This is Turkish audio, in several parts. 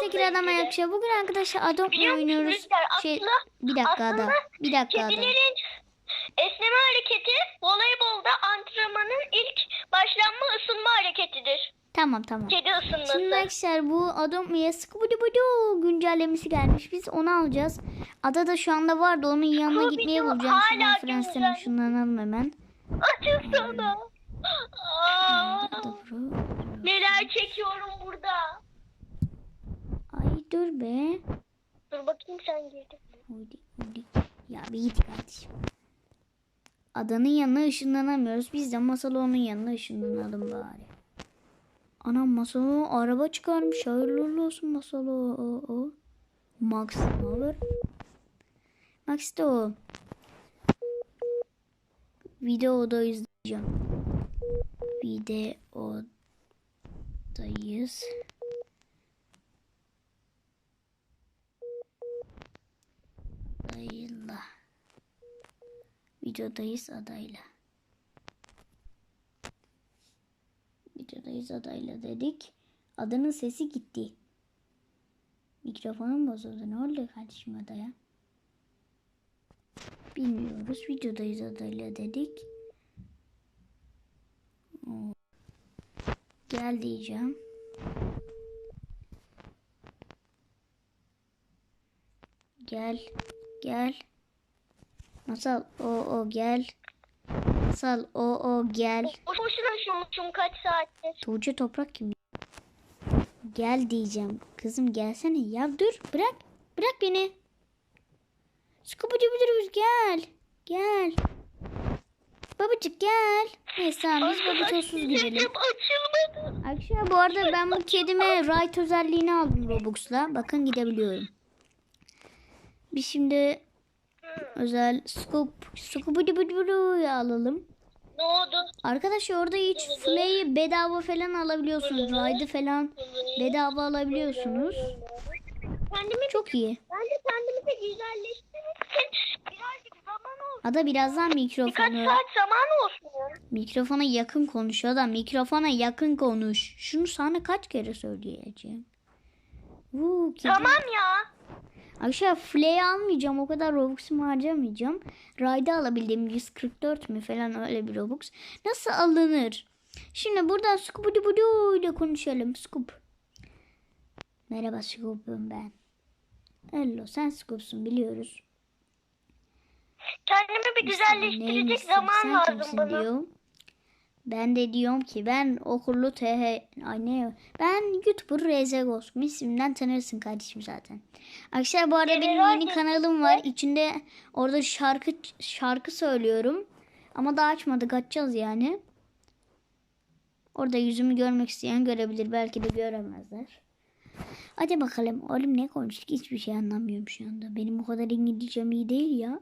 Tekir adam ayakçı. Bugün arkadaşlar Adopt oynuyoruz. Şey, bir dakika ada. Bir dakika ada. kedilerin esneme hareketi voleybolda antrenmanın ilk başlanma ısınma hareketidir. Tamam tamam. Kedi ısınması. Şimdi arkadaşlar bu Adopt Me'ye Scooby Doo güncellemesi gelmiş. Biz onu alacağız. Ada da şu anda vardı. Onun yanına Scooby-Doo gitmeye bulacağım. Şuradan hala Fransa'nın güncel. şunlanalım hemen. Açık sana. Neler çekiyorum burada. Dur be. Dur bakayım sen girdin. Uydi, uydi. Ya bir git kardeşim. Adanın yanına ışınlanamıyoruz. Biz de masalı onun yanına ışınlanalım bari. Anam masalı araba çıkarmış. Hayırlı olsun masalı. O, o. Max ne olur? Max de o. Videoda izleyeceğim. Videodayız. Adayla. Videodayız adayla. Videodayız adayla dedik. Adanın sesi gitti. Mikrofonum bozuldu. Ne oldu kardeşim adaya? Bilmiyoruz. Videodayız adayla dedik. Gel diyeceğim. Gel. Gel. Masal o o gel. Masal o o gel. Boş boşuna üşümüşüm kaç saattir. Tuğçe toprak kim? Gel diyeceğim. Kızım gelsene. Ya dur bırak. Bırak beni. Scooby Doo gel. Gel. Babacık gel. Neyse biz babacıksız gidelim. Açılmadı. Arkadaşlar bu arada ben bu kedime right özelliğini aldım Robux'la. Bakın gidebiliyorum. Biz şimdi özel scoop Scooby Doo'yu alalım. Ne oldu? Arkadaşlar orada hiç Flay'i bedava falan alabiliyorsunuz. Ride'ı falan bedava alabiliyorsunuz. Kendimi, Çok iyi. ben de kendimi de güzelleştirmek için birazcık zaman olsun. Ada birazdan Birkaç mikrofonu saat zaman olsun mikrofona yakın konuş da mikrofona yakın konuş. Şunu sana kaç kere söyleyeceğim. Vuu. Tamam ya. Arkadaşlar Flay'i almayacağım. O kadar Robux'umu harcamayacağım. Ride'ı alabildiğim 144 mi falan öyle bir Robux. Nasıl alınır? Şimdi buradan Scooby Doo ile konuşalım. Scoop. Merhaba Scoop'um ben. Hello sen Scoop'sun biliyoruz. Kendimi bir güzelleştirecek zaman lazım bana. diyor. Ben de diyorum ki ben okullu TH ay ne ben YouTuber Reze Ghost isimden tanırsın kardeşim zaten. Arkadaşlar bu arada benim yeni kanalım var. İçinde orada şarkı şarkı söylüyorum. Ama daha açmadık açacağız yani. Orada yüzümü görmek isteyen görebilir. Belki de göremezler. Hadi bakalım. Oğlum ne konuştuk? Hiçbir şey anlamıyorum şu anda. Benim o kadar İngilizcem iyi değil ya.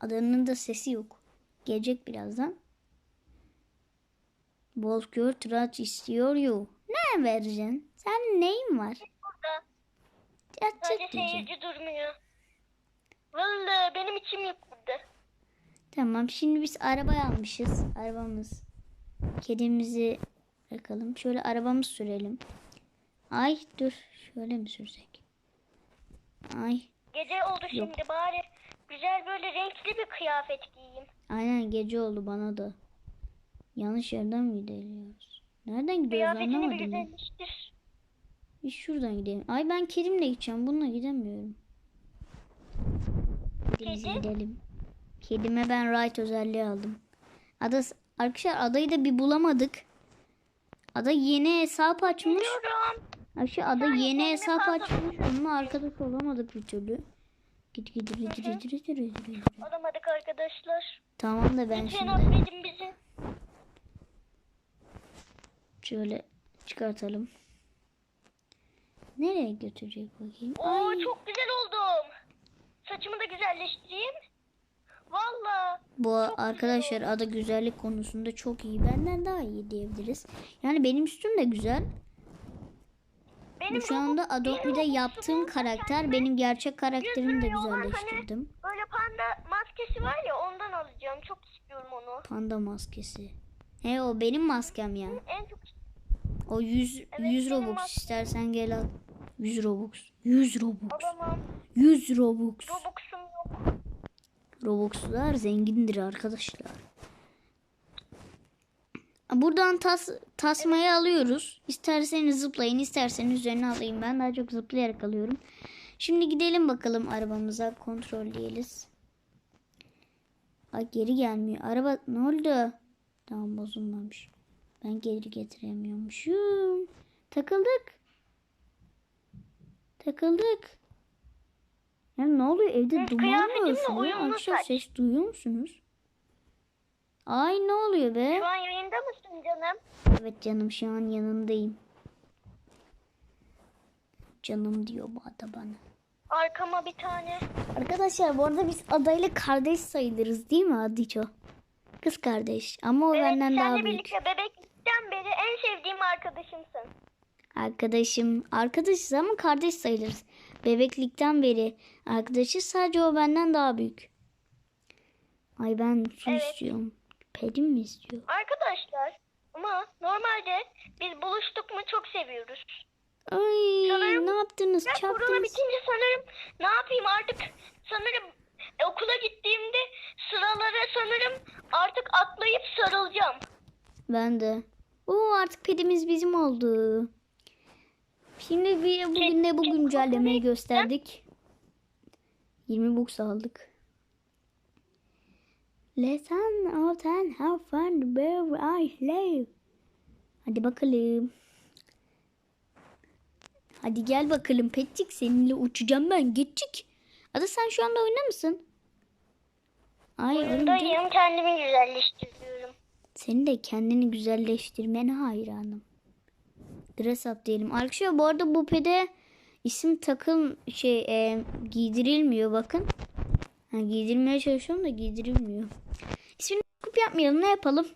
Adanın da sesi yok. Gelecek birazdan. Bozkır tıraş istiyor you. Ne vereceksin? Sen neyin var? Burada. Yatacak Sadece diyeceğim. seyirci durmuyor. Vallahi benim içim yok burada. Tamam şimdi biz araba almışız. Arabamız. Kedimizi bırakalım. Şöyle arabamızı sürelim. Ay dur. Şöyle mi sürsek? Ay. Gece oldu şimdi bari güzel böyle renkli bir kıyafet giyeyim. Aynen gece oldu bana da. Yanlış yerden mi gidiyoruz? Nereden gidiyoruz anlamadım ben. Biz şuradan gidelim. Ay ben kedimle gideceğim. Bununla gidemiyorum. Kedimize Kedi? gidelim. Kedime ben right özelliği aldım. Ada, arkadaşlar adayı da bir bulamadık. Ada yeni hesap açmış. Biliyorum. Arkadaşlar ada saniye, yeni hesap açmış. Onunla arkadaş olamadık bir türlü. Git git git git git git git git. Alamadık arkadaşlar. Tamam da ben Lütfen şimdi affedin bizi. Şöyle çıkartalım. Nereye götürecek bakayım? Oo Ay. çok güzel oldum. Saçımı da güzelleştireyim. Valla. Bu arkadaşlar ada güzellik konusunda çok iyi. Benden daha iyi diyebiliriz. Yani benim üstüm de güzel. Benim şu anda Adobe'de yaptığım karakter benim gerçek karakterimi de milyon güzelleştirdim. Hani böyle panda maskesi var ya ondan alacağım. Çok istiyorum onu. Panda maskesi. He o benim maskem ya. En çok O 100 100 benim Robux aklım- istersen gel al. 100 Robux. 100 Robux. Alamam. 100 Robux. Robux'um yok. Robux'lar zengindir arkadaşlar. Buradan tas tasmayı alıyoruz. İsterseniz zıplayın, isterseniz üzerine alayım. Ben daha çok zıplayarak alıyorum. Şimdi gidelim bakalım arabamıza kontrolleyelim. Ay geri gelmiyor. Araba ne oldu? Tamam bozulmamış. Ben geri getiremiyormuşum. Takıldık. Takıldık. Ya ne oluyor evde duman mı Arkadaşlar saç. ses duyuyor musunuz? Ay ne oluyor be? Şu an yayında mısın canım? Evet canım şu an yanındayım. Canım diyor bu ada bana. Arkama bir tane. Arkadaşlar bu arada biz adayla kardeş sayılırız değil mi Adiço? Kız kardeş ama o Evet, benden daha büyük. birlikte bebeklikten beri en sevdiğim arkadaşımsın. Arkadaşım arkadaşız ama kardeş sayılırız. Bebeklikten beri arkadaşız sadece o benden daha büyük. Ay ben su Evet. istiyorum. Pedim mi istiyor? Arkadaşlar ama normalde biz buluştuk mu çok seviyoruz. Ay Sanırım- ne yaptınız? Ben korona Çarptınız. bitince sanırım ne yapayım artık sanırım e, okula gittiğimde sıralara sanırım artık atlayıp sarılacağım. Ben de. Oo artık pedimiz bizim oldu. Şimdi bir bugün de bu güncellemeyi gösterdik. 20 box aldık. Listen out and have fun where I live. Hadi bakalım. Hadi gel bakalım Petcik seninle uçacağım ben geçik. Ada sen şu anda oynar mısın? Ay. Oyundayım kendimi güzelleştiriyorum. Seni de kendini güzelleştirmene hayranım. Dress up diyelim. Arkadaşlar bu arada bu pede isim takım şey e, giydirilmiyor bakın. Ha, giydirmeye çalışıyorum da giydirilmiyor. İsmini Scoop yapmayalım ne yapalım?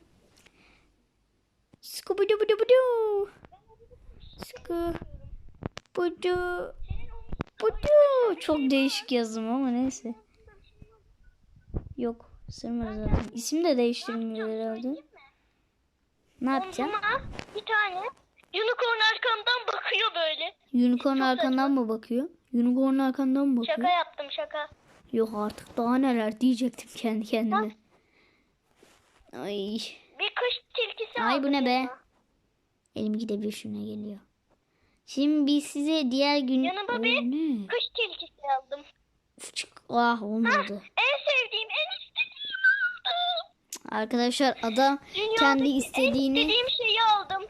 Scooby doo doo doo. Scooby doo doo. Çok değişik yazdım ama neyse. Yok sırmaz zaten. İsim de değiştirilmiyor herhalde. Ne yapacağım? Bir tane unicorn arkamdan bakıyor böyle. Unicorn arkandan mı bakıyor? Unicorn arkandan mı bakıyor? Şaka yaptım şaka. Yok artık daha neler diyecektim kendi kendime. Ay. Bir kış tilkisi Ay, bu ne be? Elim gidebilir şuna geliyor. Şimdi biz size diğer gün... Yanıma bir- ne? Kış tilkisi aldım. Ah olmadı. En sevdiğim, en. Arkadaşlar ada Dünyadaki kendi en istediğini... istediğim şeyi aldım.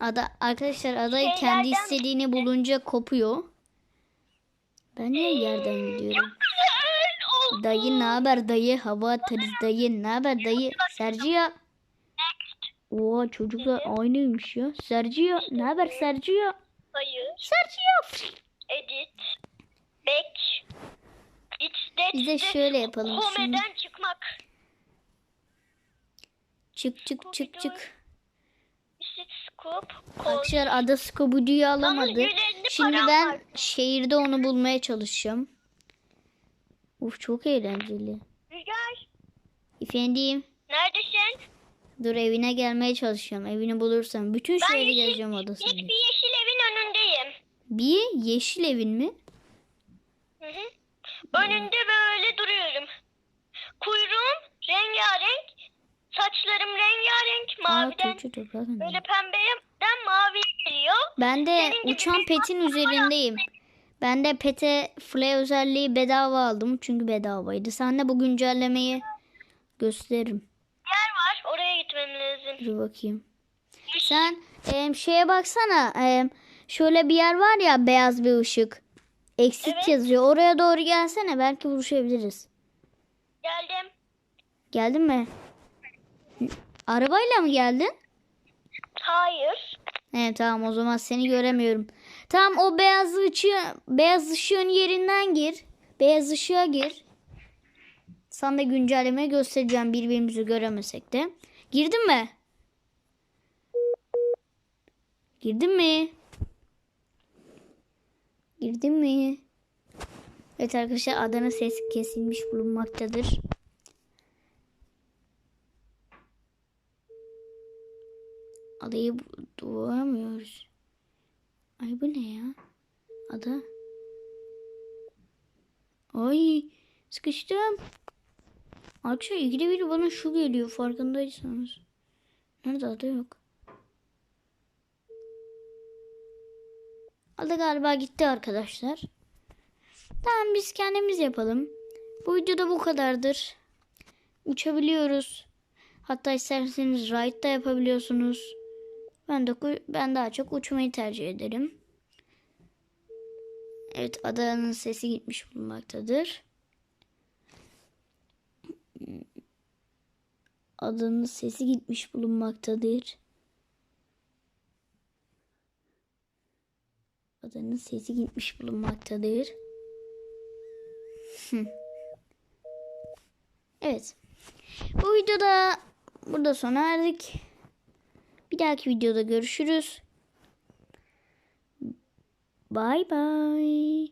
Ada arkadaşlar ada Şeylerden kendi istediğini bulunca kopuyor. Ben niye yerden gidiyorum? Dayı ne haber dayı? Hava atarız dayı. Ne haber dayı? Sergio. Oha çocuklar aynıymış ya. Sergio. Ne haber Sergio? Hayır. Sergio. Edit. Back. It's Biz de şöyle yapalım şimdi. Çık çık çık çık. Arkadaşlar ada Scooby-Doo'yu alamadı. Yalnız 150 Şimdi ben var. şehirde onu bulmaya çalışacağım. Uf çok eğlenceli. Rüzgar. Efendim. Neredesin? Dur evine gelmeye çalışacağım. Evini bulursam. Bütün Ben şehri yeşil- gezeceğim adasını. İlk bir yeşil evin önündeyim. Bir yeşil evin mi? Hı hı. Önünde böyle duruyorum. Kuyruğum rengarenk. Saçlarım rengarenk. Aa Maviden Tuğçe toprağı böyle pembeyden maviye geliyor. Ben de Senin uçan petin üzerindeyim. Ben de pete flay özelliği bedava aldım. Çünkü bedavaydı. Sen de bu güncellemeyi gösteririm. Yer var. Oraya gitmem lazım. Dur bakayım. Sen em, şeye baksana. em, şöyle bir yer var ya beyaz bir ışık. Exit Evet. yazıyor. Oraya doğru gelsene. Belki buluşabiliriz. Geldim. Geldin mi? Arabayla mı geldin? Hayır. Evet tamam o zaman seni göremiyorum. Tamam o beyaz ışığı, beyaz ışığın yerinden gir. Beyaz ışığa gir. Sana da güncelleme göstereceğim birbirimizi göremesek de. Girdin mi? Girdin mi? Girdin mi? Evet arkadaşlar Adana ses kesilmiş bulunmaktadır. Adayı bulamıyoruz. Ay bu ne ya? Ada. Ay sıkıştım. Arkadaşlar ikide bir bana şu geliyor farkındaysanız. Nerede ada yok. Ada galiba gitti arkadaşlar. Tamam biz kendimiz yapalım. Bu videoda bu kadardır. Uçabiliyoruz. Hatta isterseniz ride da yapabiliyorsunuz. Ben de ben daha çok uçmayı tercih ederim. Evet adanın sesi gitmiş bulunmaktadır. Adanın sesi gitmiş bulunmaktadır. Adanın sesi gitmiş bulunmaktadır. Evet. Bu videoda burada sona erdik. Bir dahaki videoda görüşürüz. Bye bye.